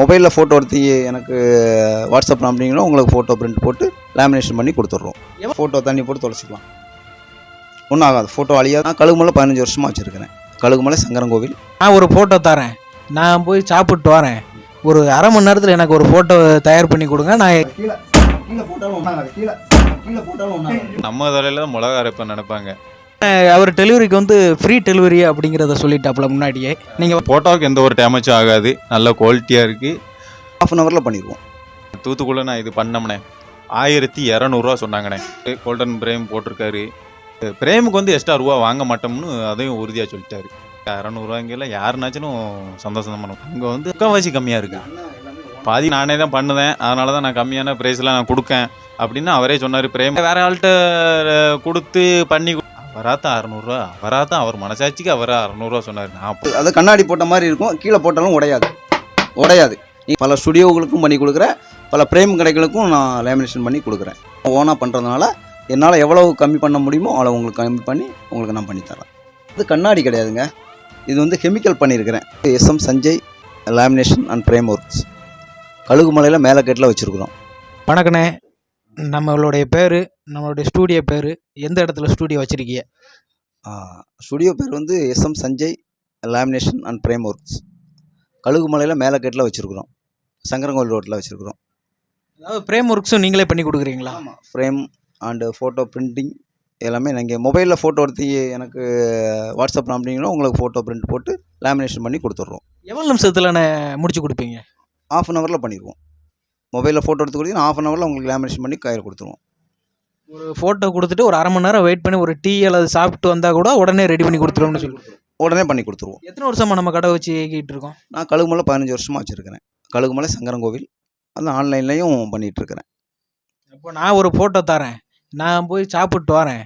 மொபைலில் ஃபோட்டோ எடுத்து எனக்கு வாட்ஸ்அப் அனுப்புனீங்கன்னா உங்களுக்கு ஃபோட்டோ பிரிண்ட் போட்டு லேமினேஷன் பண்ணி கொடுத்துட்றோம்? ஃபோட்டோ தண்ணி போட்டு தொலைச்சிக்கலாம். ஒன்றும் ஆகாது. ஃபோட்டோ அழியாது நான் கழுகுமலை பதினஞ்சு வருஷமாக வச்சுருக்கிறேன். கழுகுமலை சங்கரங்கோவில் நான் ஒரு ஃபோட்டோ தரேன். நான் போய் சாப்பிட்டு வரேன். ஒரு அரை மணி நேரத்தில் எனக்கு ஒரு ஃபோட்டோ தயார் பண்ணி கொடுங்க. நான் கீழே கீழே போட்டாலும் ஒன்றாகாது கீழே கீழே போட்டாலும் ஒன்றாகாது நம்ம தலையில தான் மிளகா அரைப்ப நினைப்பாங்க. அவர் டெலிவரிக்கு வந்து ஃப்ரீ டெலிவரி அப்படிங்கிறத சொல்லிட்டாப்புல முன்னாடியே. நீங்கள் போட்டோவுக்கு எந்த ஒரு டேமேஜும் ஆகாது. நல்ல குவாலிட்டியாக இருக்குது ஆஃப் அன் ஹவரில் பண்ணிடுவோம். தூத்துக்குள்ள நான் இது பண்ணோம்னே. ஆயிரத்தி இரநூறுவா சொன்னாங்கண்ணே கோல்டன் பிரேம் போட்டிருக்காரு. பிரேமுக்கு வந்து எக்ஸ்ட்ரா ரூபா வாங்க மாட்டோம்னு அதையும் உறுதியாக சொல்லிட்டாரு. இரநூறுவாங்கெல்லாம் யாருனாச்சும் சந்தோஷம் பண்ணுவோம். இங்கே வந்து முக்கால்வாசி கம்மியாக இருக்குது பாதி நானே தான் பண்ணுவேன். அதனால தான் நான் கம்மியான ப்ரைஸ்லாம் நான் கொடுக்கேன். அப்படின்னு அவரே சொன்னார். பிரேம் வேற ஆள்கிட்ட கொடுத்து பண்ணி அவராத்தான் அறநூறுவா? அவராத்தான் அவர் மனசாட்சிக்கு அவரா அறநூறுவா சொன்னார். நான் அப்போ அது கண்ணாடி போட்ட மாதிரி இருக்கும். கீழே போட்டாலும் உடையாது. உடையாது. நீ பல ஸ்டுடியோவுகளுக்கும் பண்ணி கொடுக்குறேன் பல பிரேம் கடைகளுக்கும் நான் லேமினேஷன் பண்ணி கொடுக்குறேன். ஓனாக பண்ணுறதுனால என்னால் எவ்வளவு கம்மி பண்ண முடியுமோ அவ்வளோ உங்களுக்கு கம்மி பண்ணி உங்களுக்கு நான் பண்ணி தரேன். இது கண்ணாடி கிடையாதுங்க. இது வந்து கெமிக்கல் பண்ணியிருக்கிறேன். SM Sanjay lamination and frame works. கழுகுமலையில் மேலக்கேட்டில் வச்சுருக்குறோம். வணக்கண்ணே. நம்மளுடைய பேர் நம்மளுடைய ஸ்டூடியோ பேர் எந்த இடத்துல ஸ்டூடியோ வச்சுருக்கீங்க? ஸ்டுடியோ பேர் வந்து SM Sanjay lamination and frame works கழுகுமலையில் மேலக்கேட்டில் வச்சுருக்குறோம். சங்கரங்கோவில் ரோட்டில் வச்சுருக்குறோம். அதாவது ஃப்ரேம் ஒர்க்ஸும் நீங்களே பண்ணி கொடுக்குறீங்களா? ஆமாம் ஃப்ரேம் அண்டு ஃபோட்டோ பிரிண்டிங் எல்லாமே நீங்கள் மொபைலில் ஃபோட்டோ எடுத்து எனக்கு வாட்ஸ்அப் அனுப்புனீங்கன்னா உங்களுக்கு ஃபோட்டோ பிரிண்ட் போட்டு லேமினேஷன் பண்ணி கொடுத்துட்றோம். எவ்வளோ நிமிஷத்தில் முடிச்சு கொடுப்பீங்க? ஆஃப் அன் ஹவரில் பண்ணிடுவோம். மொபைலில் ஃபோட்டோ எடுத்து கொடுத்தீங்கன்னா ஆஃப் அன் ஹவரில் உங்களுக்கு லேமினேஷன் பண்ணி கையில் கொடுத்துருவோம் ஒரு ஃபோட்டோ கொடுத்துட்டு ஒரு அரை மணி நேரம் வெயிட் பண்ணி ஒரு டீ அல்லது சாப்பிட்டு வந்தால் கூட உடனே ரெடி பண்ணி கொடுத்துருவோம்னு சொல்லி உடனே பண்ணி கொடுத்துருவோம். எத்தனை வருஷமா நம்ம கடை வச்சு இயக்கிட்டு இருக்கோம்? நான் கழுகுமலை பதினஞ்சு வருஷமாக வச்சுருக்கிறேன். கழுகுமலை சங்கரங்கோவில் அந்த ஆன்லைன்லேயும் பண்ணிகிட்ருக்கிறேன் இப்போ நான் ஒரு ஃபோட்டோ தரேன். நான் போய் சாப்பிட்டு வரேன்.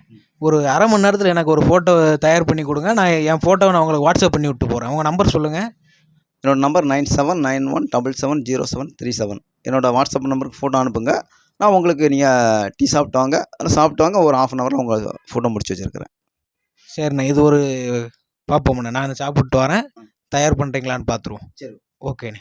ஒரு அரை மணி நேரத்தில் எனக்கு ஒரு ஃபோட்டோ தயார் பண்ணி கொடுங்க. நான் என் ஃபோட்டோவை நான் உங்களுக்கு வாட்ஸ்அப் பண்ணி விட்டு போகிறேன் உங்கள் நம்பர் சொல்லுங்கள் என்னோட number nine seven nine one double seven zero seven three seven என்னோட வாட்ஸ்அப் நம்பருக்கு ஃபோட்டோ அனுப்புங்க. நான் உங்களுக்கு நீங்கள் டீ சாப்பிட்டு வாங்க. சாப்பிட்டு வாங்க ஒரு ஆஃப் அன் ஹவரில் உங்கள் ஃபோட்டோ முடிச்சு வச்சுருக்கிறேன். சரிண்ணே இது ஒரு பார்ப்போம்ண்ணே நான் சாப்பிட்டு வரேன். தயார் பண்ணுறீங்களான்னு பார்த்துருவோம் சரி. ஓகேண்ணே.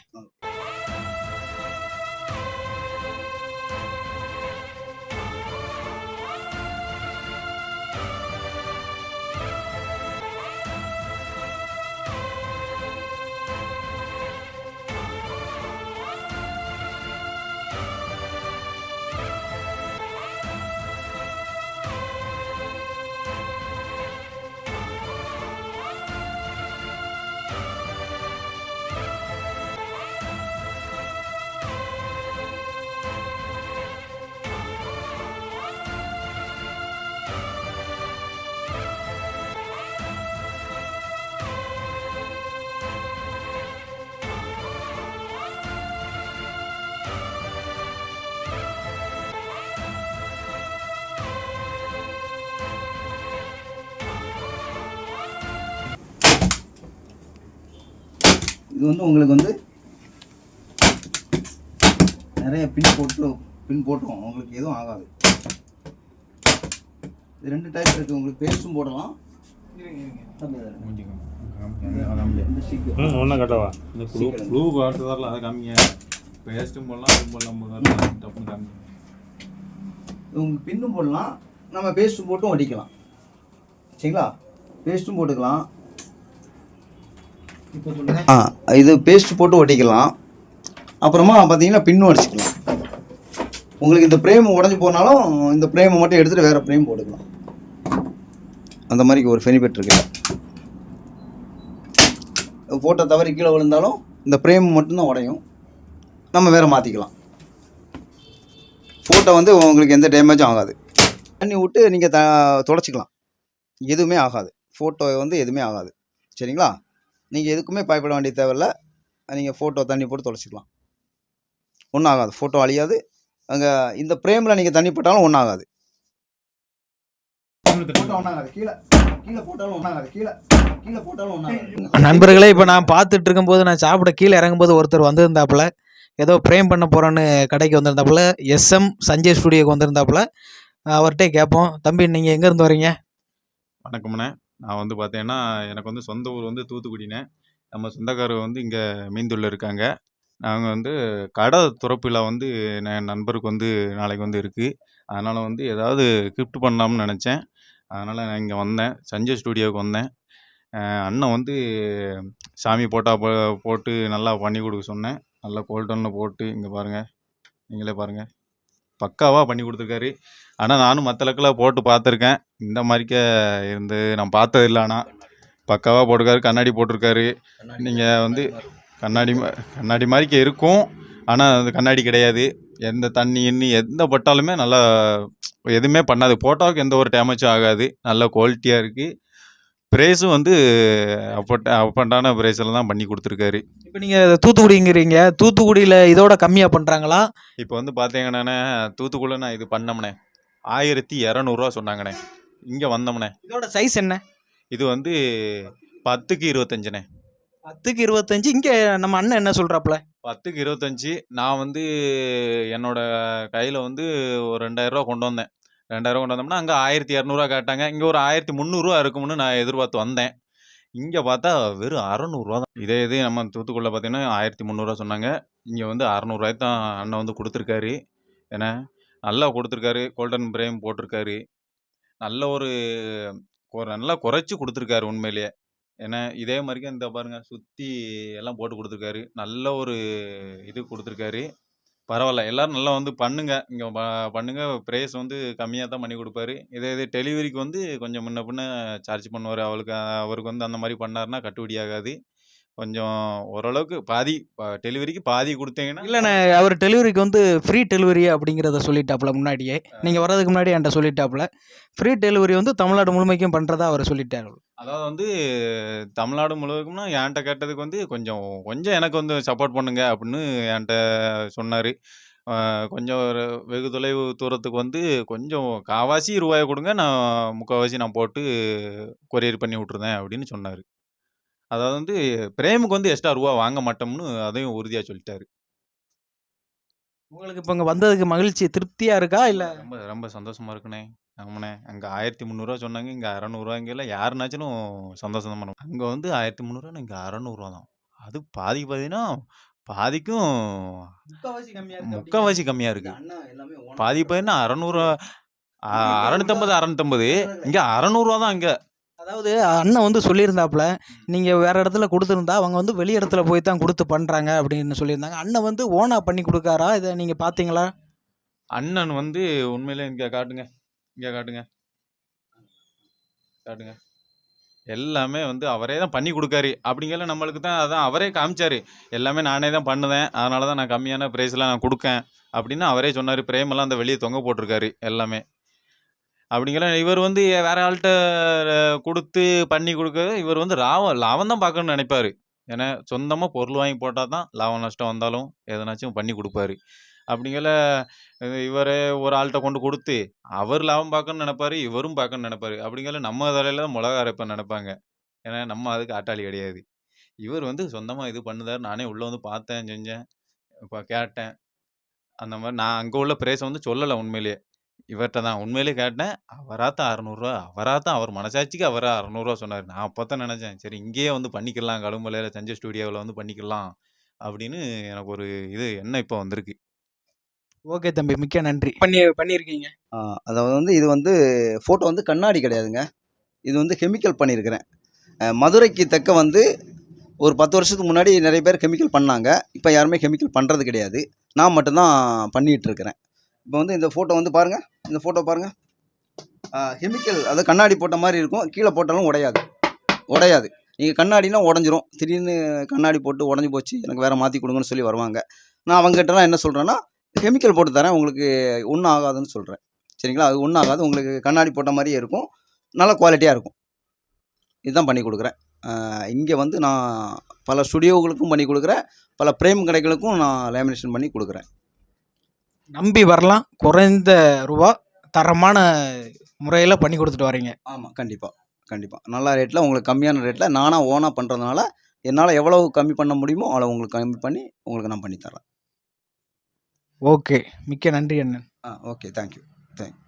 இது வந்து உங்களுக்கு வந்து நிறைய பின் போட்டு பின் போட்டுருவோம். உங்களுக்கு எதுவும் ஆகாது. இது ரெண்டு டைப் இருக்குது உங்களுக்கு பேஸ்ட்டும் போடலாம். ஒன்றும் கட்டவா? இந்த ப்ளூ ப்ளூ காட்டுறதால அதை கம்மியாக பேஸ்ட்டும் போடலாம் அதுவும் போடலாம் டப்புன்னு இது உங்களுக்கு பின்னும் போடலாம். நம்ம பேஸ்ட்டும் போட்டும் ஒட்டிக்கலாம். சரிங்களா? பேஸ்ட்டும் போட்டுக்கலாம். ஆ இது பேஸ்ட் போட்டு ஒட்டிக்கலாம் அப்புறமா பார்த்தீங்கன்னா பின்னும் அடிச்சுக்கலாம். உங்களுக்கு இந்த ஃப்ரேம் உடஞ்சி போனாலும் இந்த ஃப்ரேமை மட்டும் எடுத்துகிட்டு வேறு ஃப்ரேம் போட்டுக்கலாம். அந்த மாதிரி ஒரு பெனிஃபிட் இருக்குது ஃபோட்டோ தவறி கீழே விழுந்தாலும் இந்த ஃப்ரேம் மட்டும்தான் உடையும். நம்ம வேறு மாற்றிக்கலாம் ஃபோட்டோ வந்து உங்களுக்கு எந்த டேமேஜும் ஆகாது. தண்ணி விட்டு நீங்கள் த தொடச்சிக்கலாம். எதுவுமே ஆகாது. ஃபோட்டோ வந்து எதுவுமே ஆகாது. சரிங்களா? நீங்கள் எதுக்குமே பயப்பட வேண்டிய தேவையில்ல. நீங்கள் ஃபோட்டோ தண்ணி போட்டு தொடச்சிக்கலாம் ஒன்றும் ஆகாது ஃபோட்டோ அழியாது. அங்கே இந்த ஃப்ரேமில் நீங்கள் தண்ணி போட்டாலும் ஒன்றும் ஆகாது ஃபோட்டோ ஒன்றாகாது கீழே. கீழே போட்டாலும் ஒன்றாகாது கீழே. கீழே போட்டாலும் ஒன்றாகாது நண்பர்களே இப்போ நான் பார்த்துட்டு இருக்கும்போது நான் சாப்பிட கீழே இறங்கும்போது ஒருத்தர் வந்திருந்தாப்புல ஏதோ ப்ரேம் பண்ண போகிறோன்னு கடைக்கு வந்திருந்தாப்புல எஸ்எம் சஞ்சய் ஸ்டுடியோக்கு வந்திருந்தாப்புல அவர்கிட்ட கேட்போம். தம்பி நீங்கள் எங்கேருந்து வரீங்க? வணக்கம்ண்ணே. நான் வந்து பார்த்தீங்கன்னா எனக்கு வந்து சொந்த ஊர் வந்து தூத்துக்குடினேன். நம்ம சொந்தக்காரர் வந்து இங்கே மீந்துள்ள இருக்காங்க. நாங்கள் வந்து கடை திறப்பில் வந்து என் நண்பருக்கு வந்து நாளைக்கு வந்து இருக்குது அதனால் வந்து ஏதாவது கிஃப்ட் பண்ணலாம்னு நினச்சேன். அதனால் நான் இங்கே வந்தேன். சஞ்சய் ஸ்டூடியோவுக்கு வந்தேன். அண்ணன் வந்து சாமி போட்டா போ போட்டு நல்லா பண்ணி கொடுக்க சொன்னேன். நல்லா கோல்டனில் போட்டு இங்கே பாருங்கள் நீங்களே பாருங்கள் பக்காவாக பண்ணி கொடுத்துருக்காரு. ஆனால் நானும் மற்ற போட்டு பார்த்துருக்கேன் இந்த மாதிரிக்க இருந்து நான் பார்த்தது இல்லை ஆனால் பக்காவாக போட்டிருக்காரு கண்ணாடி போட்டிருக்காரு. நீங்கள் வந்து கண்ணாடி கண்ணாடி மாதிரிக்க இருக்கும். ஆனால் அது கண்ணாடி கிடையாது. எந்த தண்ணி எண்ணி எந்த பட்டாலுமே நல்லா எதுவுமே பண்ணாது. போட்டோவுக்கு எந்த ஒரு டேமேஜும் ஆகாது. நல்ல குவாலிட்டியாக இருக்குது ப்ரைஸும் வந்து அப்பட்ட அப்பண்டான ப்ரைஸில் தான் பண்ணி கொடுத்துருக்காரு. இப்போ நீங்கள் தூத்துக்குடிங்கிறீங்க தூத்துக்குடியில் இதோட கம்மியாக பண்ணுறாங்களா இப்போ வந்து பார்த்தீங்கன்னாண்ணே தூத்துக்குள்ள நான் இது பண்ணோம்னே. ஆயிரத்தி இரநூறுவா சொன்னாங்கண்ணே இங்கே வந்தோம்ண்ணே இதோட சைஸ் என்ன? இது வந்து பத்துக்கு இருபத்தஞ்சுண்ணே பத்துக்கு இருபத்தஞ்சு இங்கே நம்ம அண்ணன் என்ன சொல்கிறாப்புல பத்துக்கு இருபத்தஞ்சி நான் வந்து என்னோட கையில் வந்து ஒரு ரெண்டாயிரரூவா கொண்டு வந்தேன். ரெண்டாயிரம் கொண்டு வந்தோம்னா அங்கே ஆயிரத்தி இரநூறுவா கேட்டாங்க. இங்கே ஒரு ஆயிரத்தி முந்நூறுரூவா இருக்கும்னு நான் எதிர்பார்த்து வந்தேன். இங்கே பார்த்தா வெறும் அறநூறுவா தான். இதே இது நம்ம தூத்துக்குள்ள பார்த்தீங்கன்னா ஆயிரத்தி முந்நூறுரூவா சொன்னாங்க. இங்கே வந்து அறநூறுவாய்க்கு தான் அண்ணன் வந்து கொடுத்துருக்காரு. ஏன்னா நல்லா கொடுத்துருக்காரு. கோல்டன் பிரேம் போட்டிருக்காரு. நல்ல ஒரு நல்லா குறைச்சி கொடுத்துருக்காரு உண்மையிலேயே. ஏன்னா இதே மாதிரிக்கே இந்த பாருங்க சுற்றி எல்லாம் போட்டு கொடுத்துருக்காரு. நல்ல ஒரு இது கொடுத்துருக்காரு. பரவாயில்ல எல்லாரும் நல்லா வந்து பண்ணுங்க. இங்கே பண்ணுங்க. ப்ரைஸ் வந்து கம்மியாக தான் பண்ணி கொடுப்பாரு. இதே இது டெலிவரிக்கு வந்து கொஞ்சம் முன்ன பின்ன சார்ஜ் பண்ணுவார். அவளுக்கு அவருக்கு வந்து அந்த மாதிரி பண்ணாருன்னா கட்டுப்படி ஆகாது. கொஞ்சம் ஓரளவுக்கு பாதி டெலிவரிக்கு பாதி கொடுத்தீங்கன்னா இல்லைண்ணே அவர் டெலிவரிக்கு வந்து ஃப்ரீ டெலிவரி அப்படிங்கிறத சொல்லிட்டாப்புல முன்னாடியே. நீங்கள் வர்றதுக்கு முன்னாடி என்கிட்ட சொல்லிட்டாப்புல. ஃப்ரீ டெலிவரி வந்து தமிழ்நாடு முழுமைக்கும் பண்ணுறதா அவர் சொல்லிட்டாரு. அதாவது வந்து தமிழ்நாடு முழுவதுக்கும்னா என்கிட்ட கேட்டதுக்கு வந்து கொஞ்சம் கொஞ்சம் எனக்கு வந்து சப்போர்ட் பண்ணுங்க அப்படின்னு என்கிட்ட சொன்னார். கொஞ்சம் ஒரு வெகு தொலைவு தூரத்துக்கு வந்து கொஞ்சம் காவாசி ரூபாயை கொடுங்க நான் முக்கால்வாசி நான் போட்டு கொரியர் பண்ணி விட்ருந்தேன் அப்படின்னு சொன்னார். அதாவது வந்து பிரேமுக்கு வந்து எக்ஸ்ட்ரா ரூபா வாங்க மாட்டோம்னு அதையும் உறுதியாக சொல்லிட்டாரு. உங்களுக்கு இப்போ இங்கே வந்ததுக்கு மகிழ்ச்சி திருப்தியாக இருக்கா? இல்லை ரொம்ப ரொம்ப சந்தோஷமா இருக்குண்ணே. ஆமாண்ணே. அங்கே ஆயிரத்தி முந்நூறுரூவா சொன்னாங்க இங்கே அறநூறுவாங்கல யாருனாச்சும் சந்தோஷம் தான் அங்கே வந்து ஆயிரத்தி முந்நூறுவா இங்கே அறநூறுவா தான். அது பாதிக்கு பார்த்தீங்கன்னா பாதிக்கும் முக்கால்வாசி கம்மியாக முக்கால்வாசி கம்மியாக இருக்கு. பாதி பார்த்தீங்கன்னா அறநூறுவா அறநூற்றம்பது அறநூற்றம்பது இங்கே அறநூறுவா தான் இங்கே அதாவது அண்ணன் வந்து சொல்லியிருந்தாப்புல நீங்கள் வேற இடத்துல கொடுத்துருந்தா அவங்க வந்து வெளி இடத்துல போய் தான் கொடுத்து பண்ணுறாங்க அப்படின்னு சொல்லியிருந்தாங்க. அண்ணன் வந்து ஓனா பண்ணி கொடுக்காரா? இதை நீங்கள் பார்த்தீங்களா? அண்ணன் வந்து உண்மையிலே இங்கே காட்டுங்க. இங்கே காட்டுங்க. காட்டுங்க. எல்லாமே வந்து அவரே தான் பண்ணி கொடுக்காரு. அப்படிங்கல நம்மளுக்கு தான் அதான் அவரே காமிச்சாரு. எல்லாமே நானே தான் பண்ணுவேன். அதனால தான் நான் கம்மியான ப்ரைஸ்லாம் நான் கொடுக்கேன். அப்படின்னு அவரே சொன்னார். பிரேமெல்லாம் அந்த வெளியே தொங்க போட்டிருக்காரு. எல்லாமே. அப்படிங்கிற இவர் வந்து வேற ஆள்கிட்ட கொடுத்து பண்ணி கொடுக்க இவர் வந்து லாபம் லாபம் தான் பார்க்கணும்னு நினைப்பாரு. ஏன்னா சொந்தமாக பொருள் வாங்கி போட்டால் தான் லாபம் நஷ்டம் வந்தாலும் எதனாச்சும் பண்ணி கொடுப்பாரு. அப்படிங்கிற இவரே ஒரு ஆள்கிட்ட கொண்டு கொடுத்து அவர் லாபம் பார்க்கணும்னு நினைப்பாரு இவரும் பார்க்கணும்னு நினைப்பாரு. அப்படிங்கிற நம்ம தலையில் தான் மிளகா அரைப்ப நினைப்பாங்க. ஏன்னா நம்ம அதுக்கு ஆட்டாளி கிடையாது. இவர் வந்து சொந்தமாக இது பண்ணுதார் நானே உள்ளே வந்து பார்த்தேன் செஞ்சேன் இப்போ கேட்டேன். அந்த மாதிரி நான் அங்கே உள்ள ப்ரைஸை வந்து சொல்லலை உண்மையிலேயே. இவர்கிட்ட தான் உண்மையிலேயே கேட்டேன். அவராத்தான் அறநூறுவா அவராத்தான் அவர் மனசாட்சிக்கு அவரா அறநூறுவா சொன்னார். நான் அப்போ தான் நினச்சேன் சரி இங்கேயே வந்து பண்ணிக்கலாம் கடுமலையில் சஞ்சய் ஸ்டூடியோவில் வந்து பண்ணிக்கலாம் அப்படின்னு எனக்கு ஒரு இது என்ன இப்போ வந்திருக்கு. ஓகே தம்பி மிக்க நன்றி. பண்ணி பண்ணியிருக்கீங்க. அதாவது வந்து இது வந்து ஃபோட்டோ வந்து கண்ணாடி கிடையாதுங்க. இது வந்து கெமிக்கல் பண்ணியிருக்கிறேன். மதுரைக்கு தக்க வந்து ஒரு பத்து வருஷத்துக்கு முன்னாடி நிறைய பேர் கெமிக்கல் பண்ணாங்க. இப்போ யாருமே கெமிக்கல் பண்ணுறது கிடையாது. நான் மட்டும்தான் பண்ணிகிட்டு இருக்கிறேன். இப்போ வந்து இந்த ஃபோட்டோ வந்து பாருங்கள் இந்த ஃபோட்டோ பாருங்கள் கெமிக்கல் அதாவது கண்ணாடி போட்ட மாதிரி இருக்கும். கீழே போட்டாலும் உடையாது. உடையாது. நீங்கள் கண்ணாடினா உடஞ்சிரும். திடீர்னு கண்ணாடி போட்டு உடஞ்சி போச்சு. எனக்கு வேறு மாற்றி கொடுங்கன்னு சொல்லி வருவாங்க. நான் அவங்ககிட்டலாம் என்ன சொல்கிறேன்னா கெமிக்கல் போட்டு தரேன். உங்களுக்கு ஒன்றும் ஆகாதுன்னு சொல்கிறேன் சரிங்களா? அது ஒன்றும் ஆகாது உங்களுக்கு கண்ணாடி போட்ட மாதிரியே இருக்கும். நல்ல குவாலிட்டியாக இருக்கும். இதுதான் பண்ணி கொடுக்குறேன். இங்கே வந்து நான் பல ஸ்டுடியோவுகளுக்கும் பண்ணி கொடுக்குறேன். பல பிரேம் கடைகளுக்கும் நான் லேமினேஷன் பண்ணி கொடுக்குறேன். நம்பி வரலாம். குறைந்த ரூபா தரமான முறையில் பண்ணி கொடுத்துட்டு வரீங்க. ஆமாம் கண்டிப்பாக கண்டிப்பாக நல்ல ரேட்டில் உங்களுக்கு கம்மியான ரேட்டில் நானாக ஓனாக பண்ணுறதுனால என்னால் எவ்வளவு கம்மி பண்ண முடியுமோ அவ்வளோ உங்களுக்கு கம்மி பண்ணி உங்களுக்கு நான் பண்ணி தரேன். ஓகே. மிக்க நன்றி அண்ணன். ஆ ஓகே. Thank you thank